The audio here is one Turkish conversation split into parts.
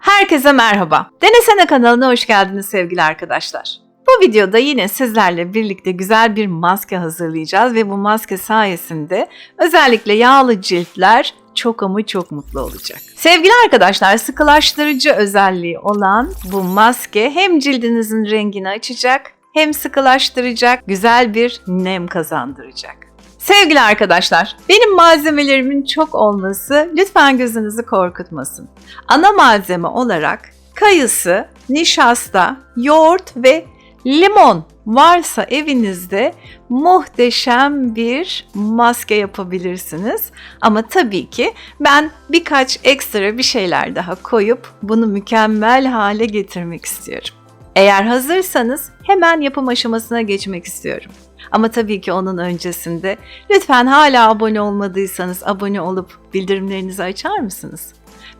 Herkese merhaba. Denesene kanalına hoş geldiniz sevgili arkadaşlar. Bu videoda yine sizlerle birlikte güzel bir maske hazırlayacağız ve bu maske sayesinde özellikle yağlı ciltler çok ama çok mutlu olacak. Sevgili arkadaşlar sıkılaştırıcı özelliği olan bu maske hem cildinizin rengini açacak hem sıkılaştıracak, güzel bir nem kazandıracak. Sevgili arkadaşlar, benim malzemelerimin çok olması lütfen gözünüzü korkutmasın. Ana malzeme olarak kayısı, nişasta, yoğurt ve limon varsa evinizde muhteşem bir maske yapabilirsiniz. Ama tabii ki ben birkaç ekstra bir şeyler daha koyup bunu mükemmel hale getirmek istiyorum. Eğer hazırsanız hemen yapım aşamasına geçmek istiyorum. Ama tabii ki onun öncesinde lütfen hala abone olmadıysanız abone olup bildirimlerinizi açar mısınız?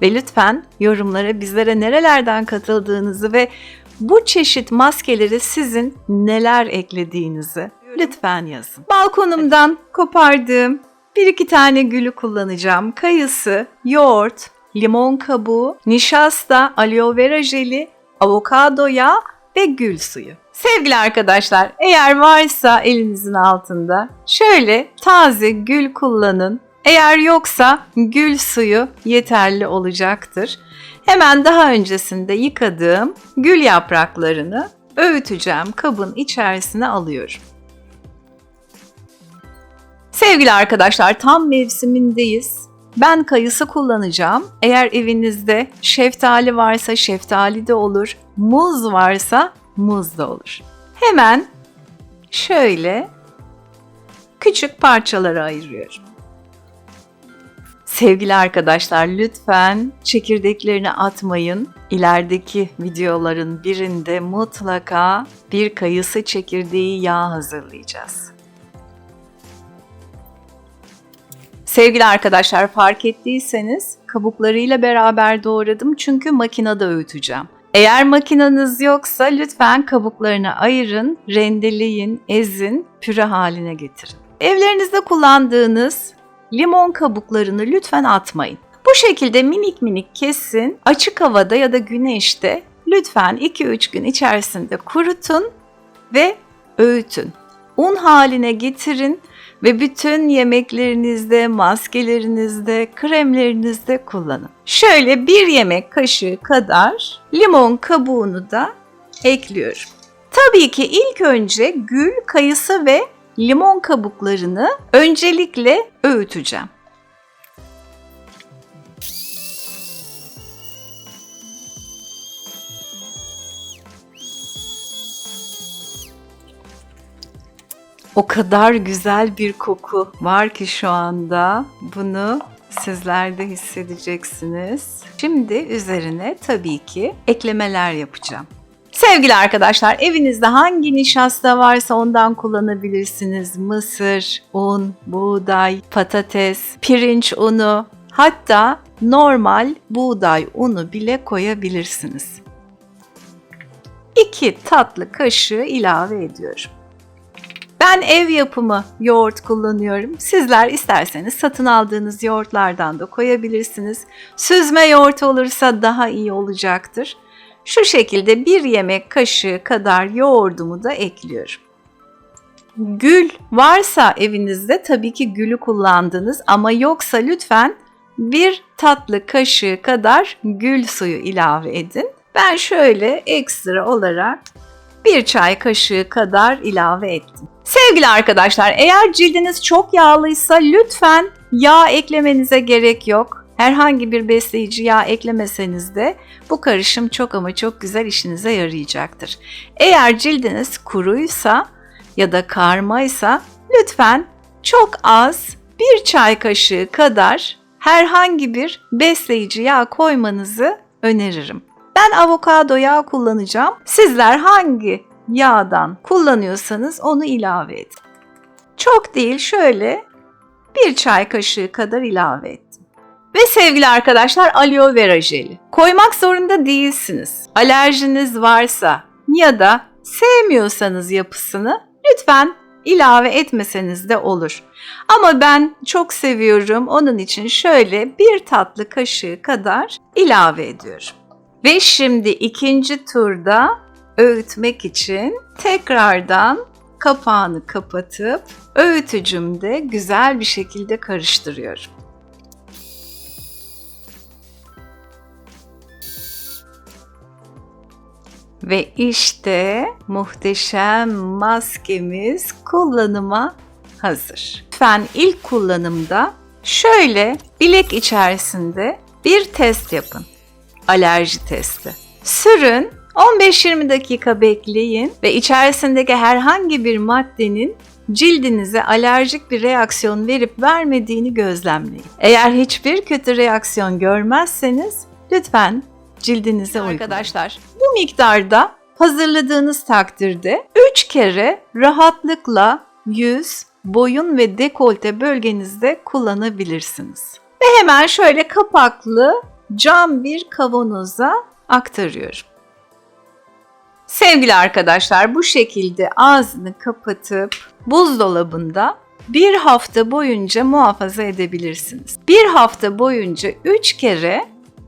Ve lütfen yorumlara bizlere nerelerden katıldığınızı ve bu çeşit maskeleri sizin neler eklediğinizi lütfen yazın. Balkonumdan kopardığım bir iki tane gülü kullanacağım. Kayısı, yoğurt, limon kabuğu, nişasta, aloe vera jeli, avokado yağı ve gül suyu. Sevgili arkadaşlar, eğer varsa elinizin altında şöyle taze gül kullanın. Eğer yoksa gül suyu yeterli olacaktır. Hemen daha öncesinde yıkadığım gül yapraklarını öğüteceğim kabın içerisine alıyorum. Sevgili arkadaşlar tam mevsimindeyiz. Ben kayısı kullanacağım. Eğer evinizde şeftali varsa şeftali de olur. Muz varsa muz da olur. Hemen şöyle küçük parçalara ayırıyorum. Sevgili arkadaşlar lütfen çekirdeklerini atmayın. İlerideki videoların birinde mutlaka bir kayısı çekirdeği yağ hazırlayacağız. Sevgili arkadaşlar fark ettiyseniz kabuklarıyla beraber doğradım çünkü makinede öğüteceğim. Eğer makineniz yoksa lütfen kabuklarını ayırın, rendeleyin, ezin, püre haline getirin. Evlerinizde kullandığınız limon kabuklarını lütfen atmayın. Bu şekilde minik minik kesin, açık havada ya da güneşte lütfen 2-3 gün içerisinde kurutun ve öğütün. Un haline getirin ve bütün yemeklerinizde, maskelerinizde, kremlerinizde kullanın. Şöyle bir yemek kaşığı kadar limon kabuğunu da ekliyorum. Tabii ki ilk önce gül, kayısı ve limon kabuklarını öncelikle öğüteceğim. O kadar güzel bir koku var ki şu anda. Bunu sizler de hissedeceksiniz. Şimdi üzerine tabii ki eklemeler yapacağım. Sevgili arkadaşlar, evinizde hangi nişasta varsa ondan kullanabilirsiniz. Mısır, un, buğday, patates, pirinç unu, hatta normal buğday unu bile koyabilirsiniz. 2 tatlı kaşığı ilave ediyorum. Ben ev yapımı yoğurt kullanıyorum. Sizler isterseniz satın aldığınız yoğurtlardan da koyabilirsiniz. Süzme yoğurt olursa daha iyi olacaktır. Şu şekilde bir yemek kaşığı kadar yoğurdumu da ekliyorum. Gül varsa evinizde tabii ki gülü kullandınız ama yoksa lütfen bir tatlı kaşığı kadar gül suyu ilave edin. Ben şöyle ekstra olarak bir çay kaşığı kadar ilave ettim. Sevgili arkadaşlar eğer cildiniz çok yağlıysa lütfen yağ eklemenize gerek yok. Herhangi bir besleyici yağ eklemeseniz de bu karışım çok ama çok güzel işinize yarayacaktır. Eğer cildiniz kuruysa ya da karmaysa lütfen çok az bir çay kaşığı kadar herhangi bir besleyici yağ koymanızı öneririm. Ben avokado yağı kullanacağım. Sizler hangi yağdan kullanıyorsanız onu ilave edin. Çok değil şöyle bir çay kaşığı kadar ilave ettim. Ve sevgili arkadaşlar aloe vera jeli. Koymak zorunda değilsiniz. Alerjiniz varsa ya da sevmiyorsanız yapısını lütfen ilave etmeseniz de olur. Ama ben çok seviyorum. Onun için şöyle bir tatlı kaşığı kadar ilave ediyorum. Ve şimdi ikinci turda öğütmek için tekrardan kapağını kapatıp öğütücümde güzel bir şekilde karıştırıyorum. Ve işte muhteşem maskemiz kullanıma hazır. Lütfen ilk kullanımda şöyle bilek içerisinde bir test yapın. Alerji testi. Sürün, 15-20 dakika bekleyin ve içerisindeki herhangi bir maddenin cildinize alerjik bir reaksiyon verip vermediğini gözlemleyin. Eğer hiçbir kötü reaksiyon görmezseniz lütfen cildinize uygulayın. Arkadaşlar bu miktarda hazırladığınız takdirde 3 kere rahatlıkla yüz, boyun ve dekolte bölgenizde kullanabilirsiniz. Ve hemen şöyle kapaklı cam bir kavanoza aktarıyorum. Sevgili arkadaşlar bu şekilde ağzını kapatıp buzdolabında bir hafta boyunca muhafaza edebilirsiniz. Bir hafta boyunca 3 kere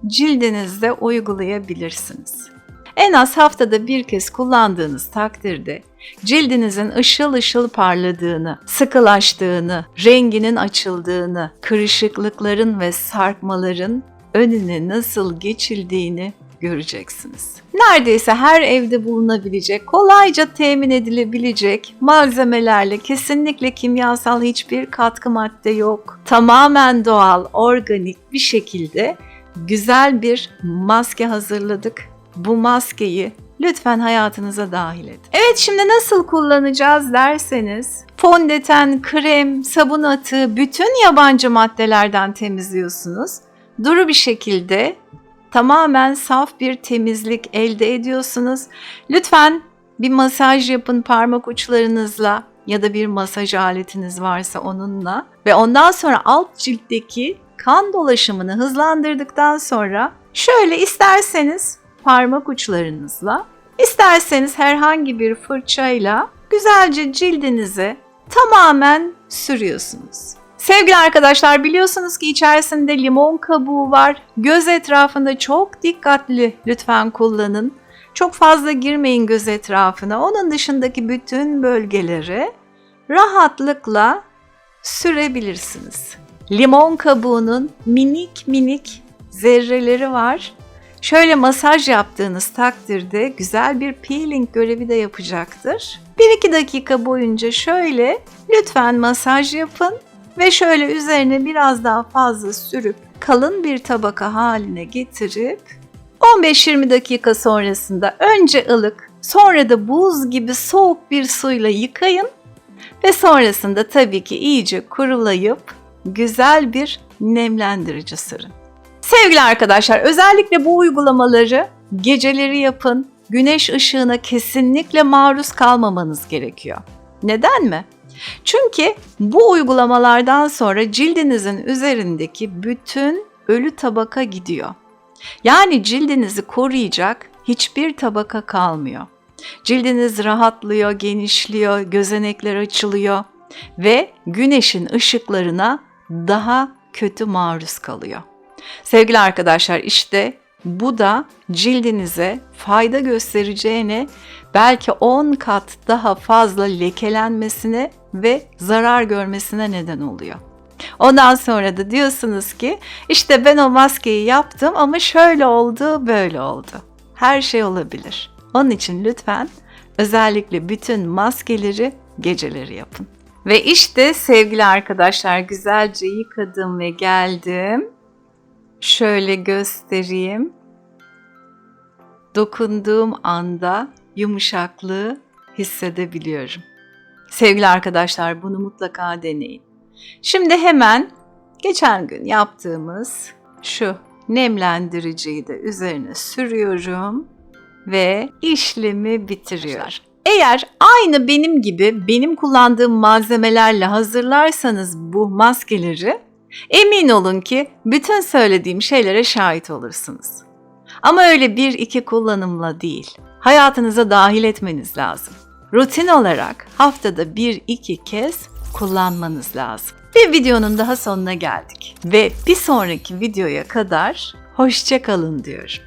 cildinizde uygulayabilirsiniz. En az haftada bir kez kullandığınız takdirde cildinizin ışıl ışıl parladığını, sıkılaştığını, renginin açıldığını, kırışıklıkların ve sarkmaların önüne nasıl geçildiğini göreceksiniz. Neredeyse her evde bulunabilecek, kolayca temin edilebilecek malzemelerle kesinlikle kimyasal hiçbir katkı madde yok. Tamamen doğal, organik bir şekilde güzel bir maske hazırladık. Bu maskeyi lütfen hayatınıza dahil edin. Evet şimdi nasıl kullanacağız derseniz fondöten, krem, sabun atığı bütün yabancı maddelerden temizliyorsunuz. Duru bir şekilde tamamen saf bir temizlik elde ediyorsunuz. Lütfen bir masaj yapın parmak uçlarınızla ya da bir masaj aletiniz varsa onunla ve ondan sonra alt ciltteki kan dolaşımını hızlandırdıktan sonra şöyle isterseniz parmak uçlarınızla, isterseniz herhangi bir fırçayla güzelce cildinize tamamen sürüyorsunuz. Sevgili arkadaşlar biliyorsunuz ki içerisinde limon kabuğu var. Göz etrafında çok dikkatli lütfen kullanın. Çok fazla girmeyin göz etrafına. Onun dışındaki bütün bölgeleri rahatlıkla sürebilirsiniz. Limon kabuğunun minik minik zerreleri var. Şöyle masaj yaptığınız takdirde güzel bir peeling görevi de yapacaktır. 1-2 dakika boyunca şöyle lütfen masaj yapın ve şöyle üzerine biraz daha fazla sürüp kalın bir tabaka haline getirip 15-20 dakika sonrasında önce ılık sonra da buz gibi soğuk bir suyla yıkayın ve sonrasında tabii ki iyice kurulayıp güzel bir nemlendirici sürün. Sevgili arkadaşlar özellikle bu uygulamaları geceleri yapın. Güneş ışığına kesinlikle maruz kalmamanız gerekiyor. Neden mi? Çünkü bu uygulamalardan sonra cildinizin üzerindeki bütün ölü tabaka gidiyor. Yani cildinizi koruyacak hiçbir tabaka kalmıyor. Cildiniz rahatlıyor, genişliyor, gözenekler açılıyor ve güneşin ışıklarına daha kötü maruz kalıyor. Sevgili arkadaşlar işte bu da cildinize fayda göstereceğine belki 10 kat daha fazla lekelenmesine ve zarar görmesine neden oluyor. Ondan sonra da diyorsunuz ki işte ben o maskeyi yaptım ama şöyle oldu, böyle oldu. Her şey olabilir. Onun için lütfen özellikle bütün maskeleri geceleri yapın. Ve işte sevgili arkadaşlar güzelce yıkadım ve geldim. Şöyle göstereyim. Dokunduğum anda yumuşaklığı hissedebiliyorum. Sevgili arkadaşlar bunu mutlaka deneyin. Şimdi hemen geçen gün yaptığımız şu nemlendiriciyi de üzerine sürüyorum ve işlemi bitiriyorum. Eğer aynı benim gibi benim kullandığım malzemelerle hazırlarsanız bu maskeleri emin olun ki bütün söylediğim şeylere şahit olursunuz. Ama öyle bir iki kullanımla değil. Hayatınıza dahil etmeniz lazım rutin olarak haftada 1-2 kez kullanmanız lazım. Bir videonun daha sonuna geldik ve bir sonraki videoya kadar hoşça kalın diyorum.